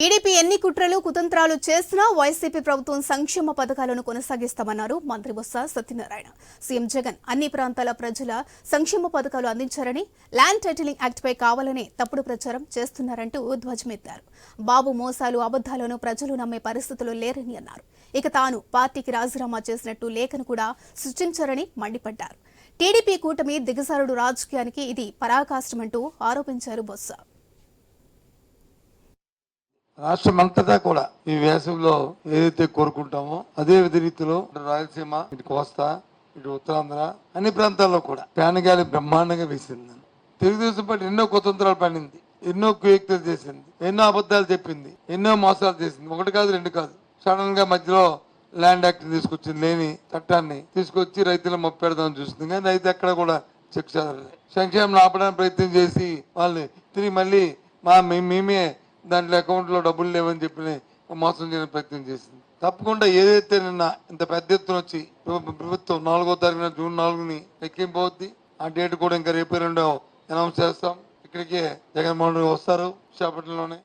TDP ఎన్ని కుట్రలు కుతంత్రాలు చేసినా వైసీపీ ప్రభుత్వం సంక్షేమ పథకాలను కొనసాగిస్తామన్నారు మంత్రి బొత్స సత్యనారాయణ. సీఎం జగన్ అన్ని ప్రాంతాల ప్రజల సంక్షేమ పథకాలు అందించారని ల్యాండ్ టైటిలింగ్ యాక్ట్పై కావాలని తప్పుడు ప్రచారం చేస్తున్నారంటూ ధ్వజమెత్తారు బాబు మోసాలు అబద్దాలను ప్రజలు నమ్మే పరిస్థితులు లేరని అన్నారు. ఇక తాను పార్టీకి రాజీనామా చేసినట్టు లేఖను కూడా సృష్టించారని మండిపడ్డారు. టీడీపీ కూటమి దిగజారుడు రాజకీయానికి ఇది పరాకాష్టమంటూ ఆరోపించారు బొత్స. రాష్ట్రం అంతటా కూడా ఈ వేసవిలో ఏదైతే కోరుకుంటామో అదే విధ రీతిలో ఇటు రాయలసీమ ఇటు కోస్తా ఇటు ఉత్తరాంధ్ర అన్ని ప్రాంతాల్లో కూడా పేనగాలి బ్రహ్మాండంగా వేసింది. తెలుగుదేశం పార్టీ ఎన్నో కుతంత్రాలు పడింది ఎన్నో కుయుక్తులు చేసింది ఎన్నో అబద్ధాలు చెప్పింది ఎన్నో మోసాలు చేసింది. ఒకటి కాదు రెండు కాదు. సడన్గా మధ్యలో ల్యాండ్ యాక్ట్ తీసుకొచ్చింది లేని చట్టాన్ని తీసుకొచ్చి రైతులు మొప్పెడదామని చూస్తుంది కానీ రైతు ఎక్కడ కూడా చెక్ చదవలేదు సంక్షేమం ఆపడానికి ప్రయత్నం చేసి వాళ్ళని తిరిగి మళ్ళీ మా మేమే దాంట్లో అకౌంట్లో డబ్బులు లేవని చెప్పి మోసం చేయడం ప్రయత్నం చేసింది. తప్పకుండా ఏదైతే నిన్న ఇంత పెద్ద ఎత్తున వచ్చి ప్రభుత్వం నాలుగో తారీఖున జూన్ నాలుగుని లెక్కింపు ఆ డేట్ కూడా ఇంకా రేపు రెండో అనౌన్స్ చేస్తాం. ఇక్కడికే జగన్మోహన్ రెడ్డి వస్తారు విశాఖపట్నంలోనే.